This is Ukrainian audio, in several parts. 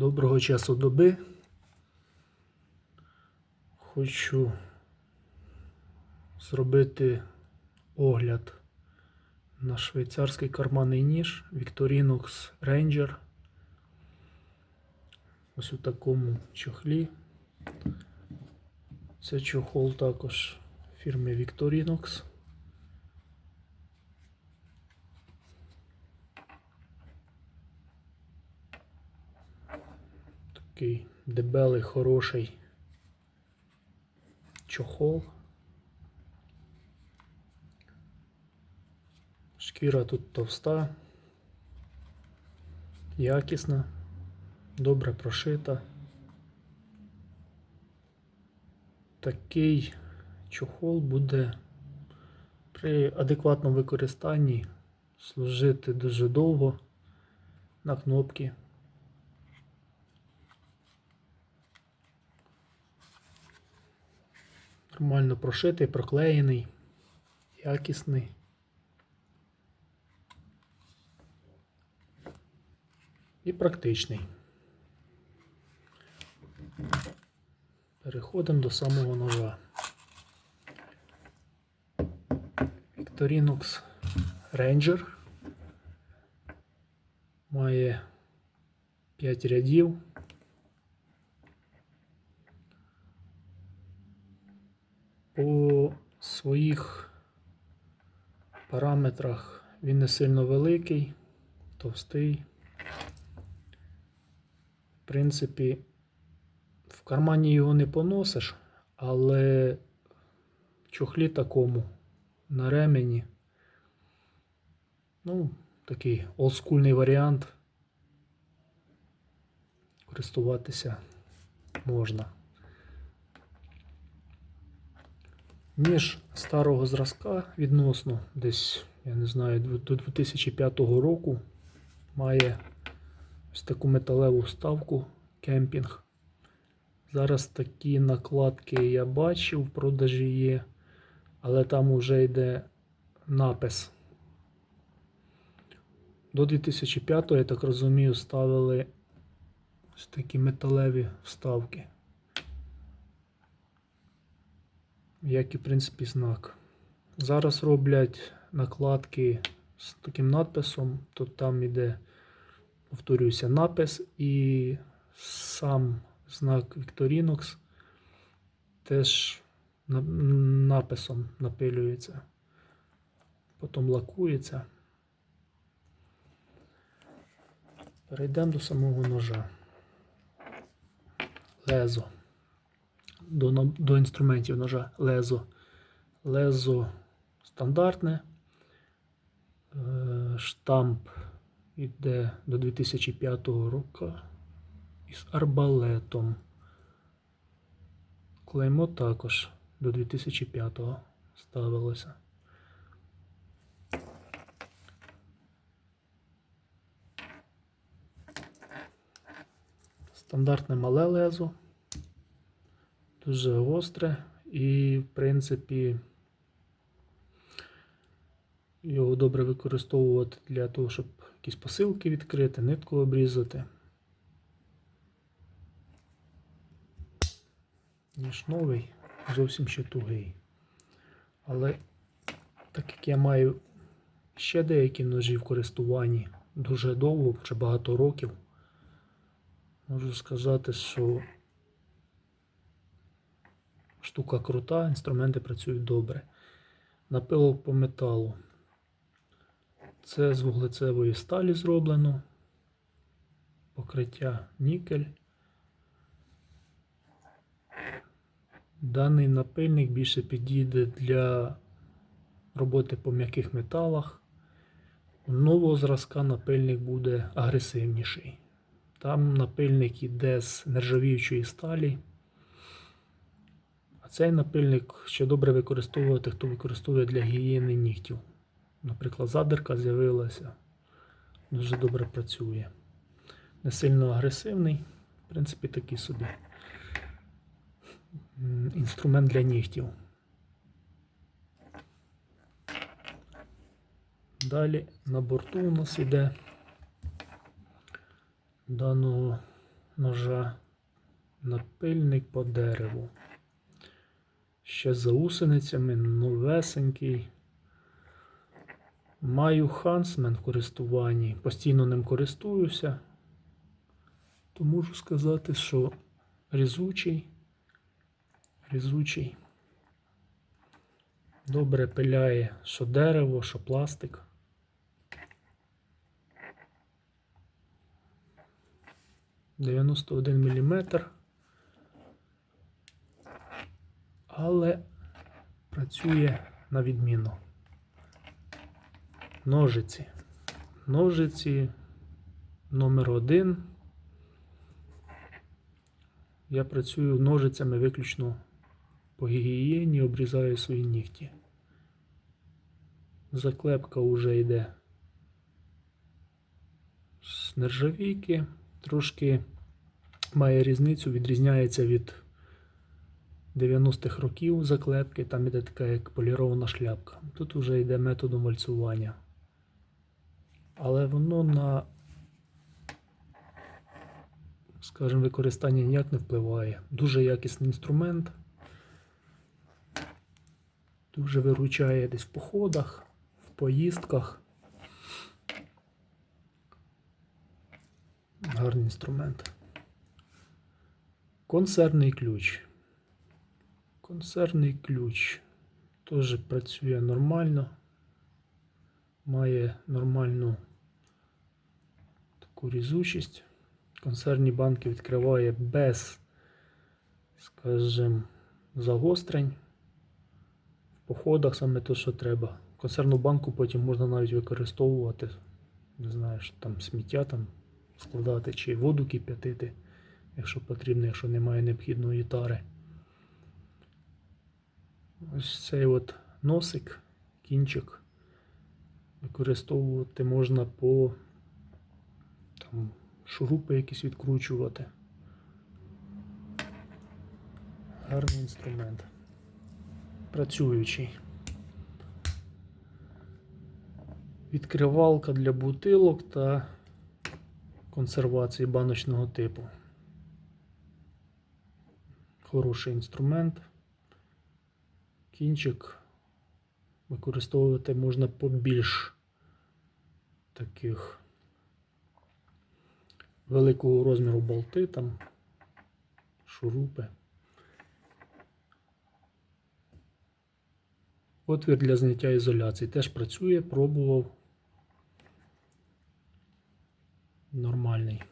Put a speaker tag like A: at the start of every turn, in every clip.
A: Доброго часу доби. Хочу зробити огляд на швейцарський карманний ніж Victorinox Ranger. Ось у такому чохлі. Це чохол також фірми Victorinox. Такий дебелий, хороший чохол. Шкіра тут товста, якісна, добре прошита. Такий чохол буде при адекватному використанні служити дуже довго на кнопки. Нормально прошитий, проклеєний, якісний. І практичний. Переходимо до самого ножа. Victorinox Ranger має 5 рядів. По своїх параметрах він не сильно великий, товстий. В принципі, в кармані його не поносиш, але в чохлі такому на ремені. Ну, такий олдскульний варіант. Користуватися можна. Ніж старого зразка відносно десь, я не знаю, до 2005 року має ось таку металеву вставку кемпінг. Зараз такі накладки я бачив, в продажі є, але там вже йде напис. До 2005, я так розумію, ставили ось такі металеві вставки. Як і в принципі знак. Зараз роблять накладки з таким надписом, то там іде, повторюся, напис і сам знак Victorinox теж написом напилюється, потім лакується. Перейдемо до самого ножа. Лезо. До, до інструментів ножа лезо. Лезо стандартне. Е, Штамп йде до 2005 року із арбалетом. Клеймо також до 2005 ставилося. Стандартне мале лезо, дуже гостре і, в принципі, його добре використовувати для того, щоб якісь посилки відкрити, нитку обрізати. Ніж новий, зовсім ще тугий. Але так як я маю ще деякі ножі в користуванні дуже довго, вже багато років, можу сказати, що штука крута, інструменти працюють добре. Напилок по металу. Це з вуглецевої сталі зроблено. Покриття нікель. Даний напильник більше підійде для роботи по м'яких металах. У нового зразка напильник буде агресивніший. Там напильник іде з нержавіючої сталі. Цей напильник ще добре використовувати, хто використовує для гігієни нігтів. Наприклад, задирка з'явилася. Дуже добре працює. Не сильно агресивний, в принципі, такий собі інструмент для нігтів. Далі на борту у нас іде даного ножа. Напильник по дереву. Ще з заусеницями, новесенький. Маю Хансмен в користуванні. Постійно ним користуюся. То можу сказати, що різучий. Різучий. Добре пиляє що дерево, що пластик. Дев'яносто один міліметр. Але працює на відміну. Ножиці. Ножиці номер один. Я працюю ножицями виключно по гігієні, обрізаю свої нігті. Заклепка вже йде з нержавійки, трошки має різницю, відрізняється від 90-х років заклепки, там іде така як полірована шляпка. Тут вже йде методом вальцювання. Але воно на, скажімо, використання ніяк не впливає. Дуже якісний інструмент. Дуже виручає десь в походах, в поїздках. Гарний інструмент. Консервний ключ. Консервний ключ теж працює нормально. Має нормальну таку різучість. Консервні банки відкриває без, скажімо, загострень. В походах саме те, що треба. Консервну банку потім можна навіть використовувати. Не знаю, там сміття там складати чи воду кип'ятити, якщо потрібно, якщо немає необхідної тари. Ось цей от носик, кінчик використовувати можна по там, шурупи якісь відкручувати. Гарний інструмент. Працюючий. Відкривалка для бутилок та консервації баночного типу. Хороший інструмент. Кінчик використовувати можна по більш таких великого розміру болти, там, шурупи. Отвір для зняття ізоляції теж працює, пробував. Нормальний.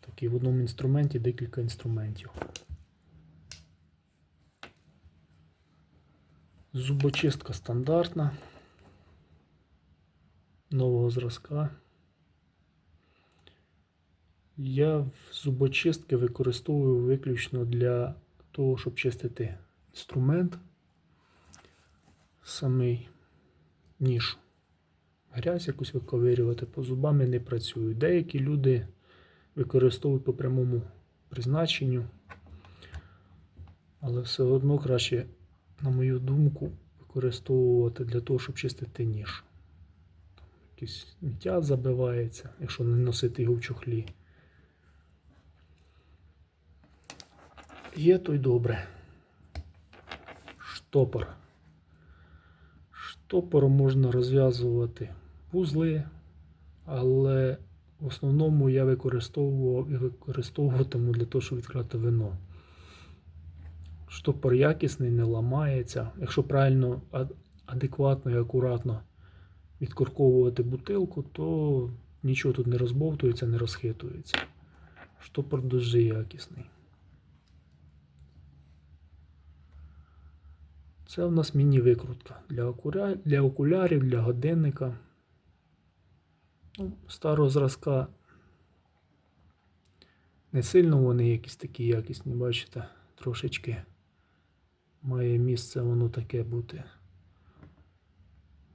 A: Такий в одному інструменті декілька інструментів. Зубочистка стандартна. Нового зразка. Я зубочистки використовую виключно для того, щоб чистити інструмент, самий ніж. Грязь якусь виковирювати по зубами не працюю. Деякі люди використовують по прямому призначенню, але все одно краще на мою думку, використовувати для того, щоб чистити ніж. Там якийсь сміття забивається, якщо не носити його в чохлі. Є то й добре. Штопор. Штопором можна розв'язувати вузли, але в основному я використовував і використовуватиму для того, щоб відкривати вино штопор якісний, не ламається. Якщо правильно, адекватно і акуратно відкорковувати бутилку, то нічого тут не розбовтується, не розхитується. Штопор дуже якісний. Це у нас міні-викрутка для, окуля... для окулярів, для годинника. Ну, старого зразка. Не сильно вони якісь такі якісні, бачите, трошечки має місце воно таке бути.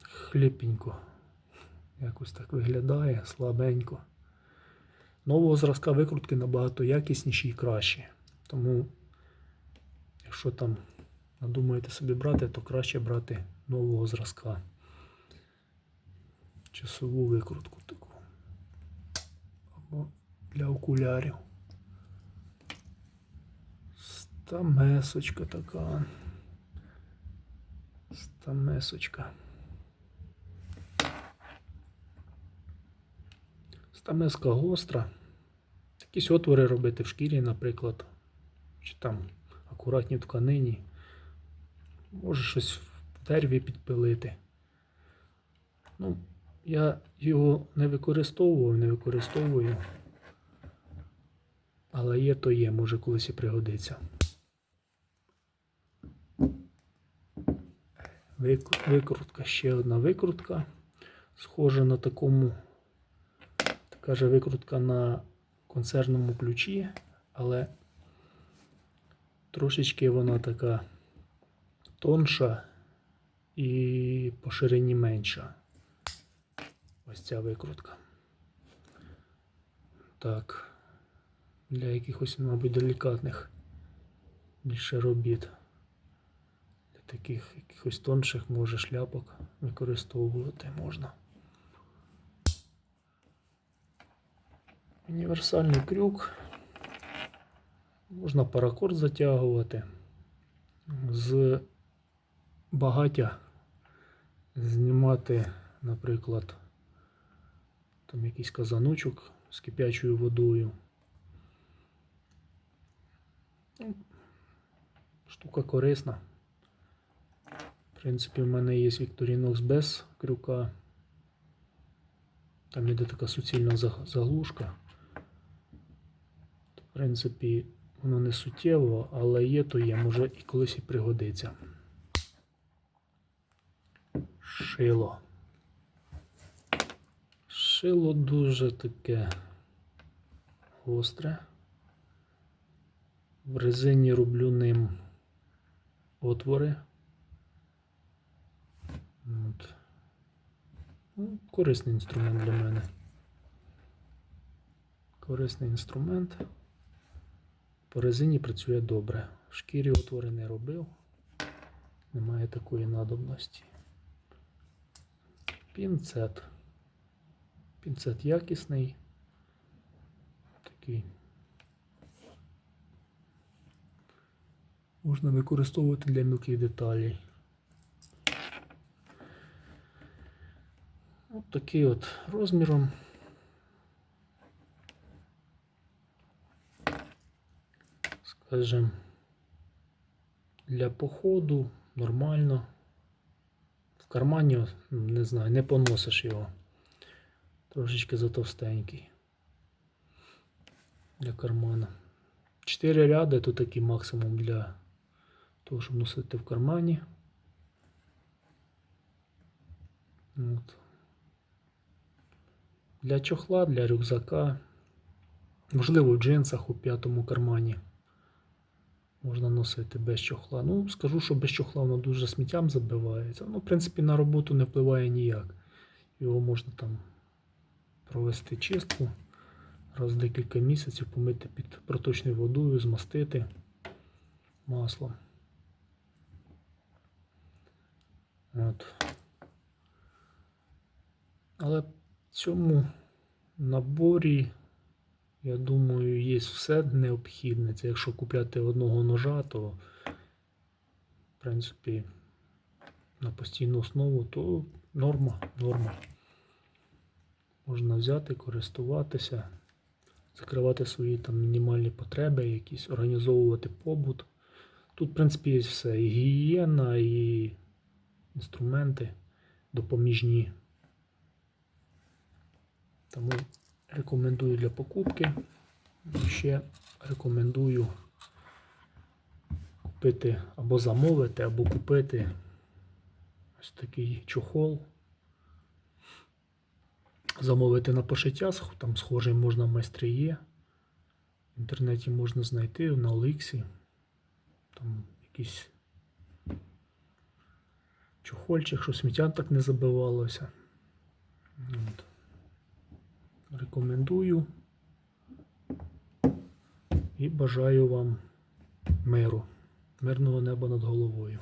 A: Хліпенько. Якось так виглядає, слабенько. Нового зразка викрутки набагато якісніші і кращі. Тому, якщо там надумаєте собі брати, то краще брати нового зразка. Часову викрутку таку. Або для окулярів. Стамесочка така. Стамесочка. Стамеска гостра. Якісь отвори робити в шкірі, наприклад. Чи там акуратні тканині. Може щось в дереві підпилити. Ну, я його не використовував, не використовую. Але є, то є, може колись і пригодиться. Викрутка, ще одна викрутка. Схожа на такому, така же викрутка на концерному ключі, але трошечки вона така тонша і по ширині менша. Ось ця викрутка. Так. Для якихось, мабуть, делікатних більше робіт. Таких якихось тонших, може, шляпок використовувати можна. Універсальний крюк. Можна паракорд затягувати. З багаття знімати, наприклад, там якийсь казаночок з кип'ячою водою. Ну, Штука корисна. Принципі, в мене є Victorinox без крюка. Там іде така суцільна заглушка. В принципі, воно не суттєво, але є, то є, може і колись і пригодиться. Шило. Шило дуже таке гостре. В резині роблю ним отвори. От. Ну, корисний інструмент для мене. Корисний інструмент. По резині працює добре. В шкірі отвори не робив. Немає такої надобності. Пінцет. Пінцет якісний. Такий. Можна використовувати для мілких деталей. От такий от розміром. Скажем, для походу нормально. В кармані, не знаю, не поносиш його. Трошечки затовстенький. Для кармана. Чотири ряди то такий максимум для того, щоб носити в кармані. От. Для чохла, для рюкзака. Можливо, в джинсах у п'ятому кармані. Можна носити без чохла. Ну, скажу, що без чохла воно дуже сміттям забивається. Ну, в принципі, на роботу не впливає ніяк. Його можна там провести чистку раз в декілька місяців, помити під проточною водою, змастити маслом. От. Але цьому наборі, я думаю, є все необхідне. Це якщо купляти одного ножа, то в принципі на постійну основу, то норма, норма. Можна взяти, користуватися, закривати свої там мінімальні потреби, якісь організовувати побут. Тут, в принципі, є все. І гігієна, і інструменти допоміжні. Тому рекомендую для покупки. Ще рекомендую купити або замовити, або купити ось такий чохол. Замовити на пошиття, там схожий можна в майстри є. В інтернеті можна знайти на Оліксі. Там якийсь чохольчик, що сміття так не забивалося. От. Рекомендую і бажаю вам миру, мирного неба над головою.